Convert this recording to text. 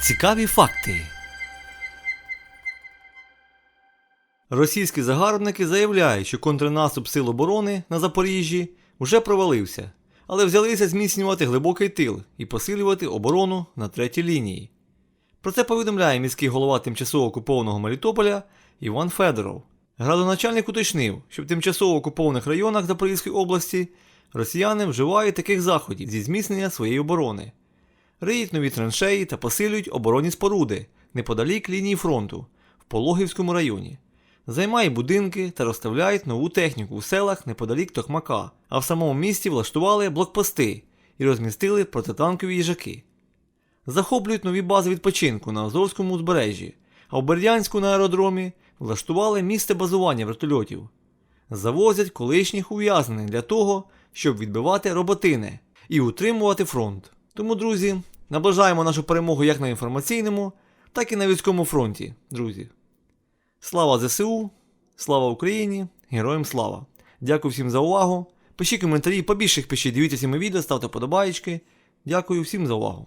Цікаві факти. Російські загарбники заявляють, що контрнаступ сил оборони на Запоріжжі вже провалився, але взялися зміцнювати глибокий тил і посилювати оборону на третій лінії. Про це повідомляє міський голова тимчасово окупованого Мелітополя Іван Федоров. Градоначальник уточнив, що в тимчасово окупованих районах Запорізької області росіяни вживають таких заходів зі зміцнення своєї оборони. Риють нові траншеї та посилюють оборонні споруди неподалік лінії фронту в Пологівському районі. Займають будинки та розставляють нову техніку у селах неподалік Токмака, а в самому місті влаштували блокпости і розмістили протитанкові їжаки. Захоплюють нові бази відпочинку на Азовському узбережжі, а в Бердянську на аеродромі влаштували місце базування вертольотів. Завозять колишніх ув'язнених для того, щоб відбивати роботини і утримувати фронт. Тому, друзі, наближаємо нашу перемогу як на інформаційному, так і на військовому фронті, друзі. Слава ЗСУ, слава Україні, героям слава! Дякую всім за увагу. Пишіть коментарі, побільше їх пишіть, дивіться мої відео, ставте подобаєчки. Дякую всім за увагу.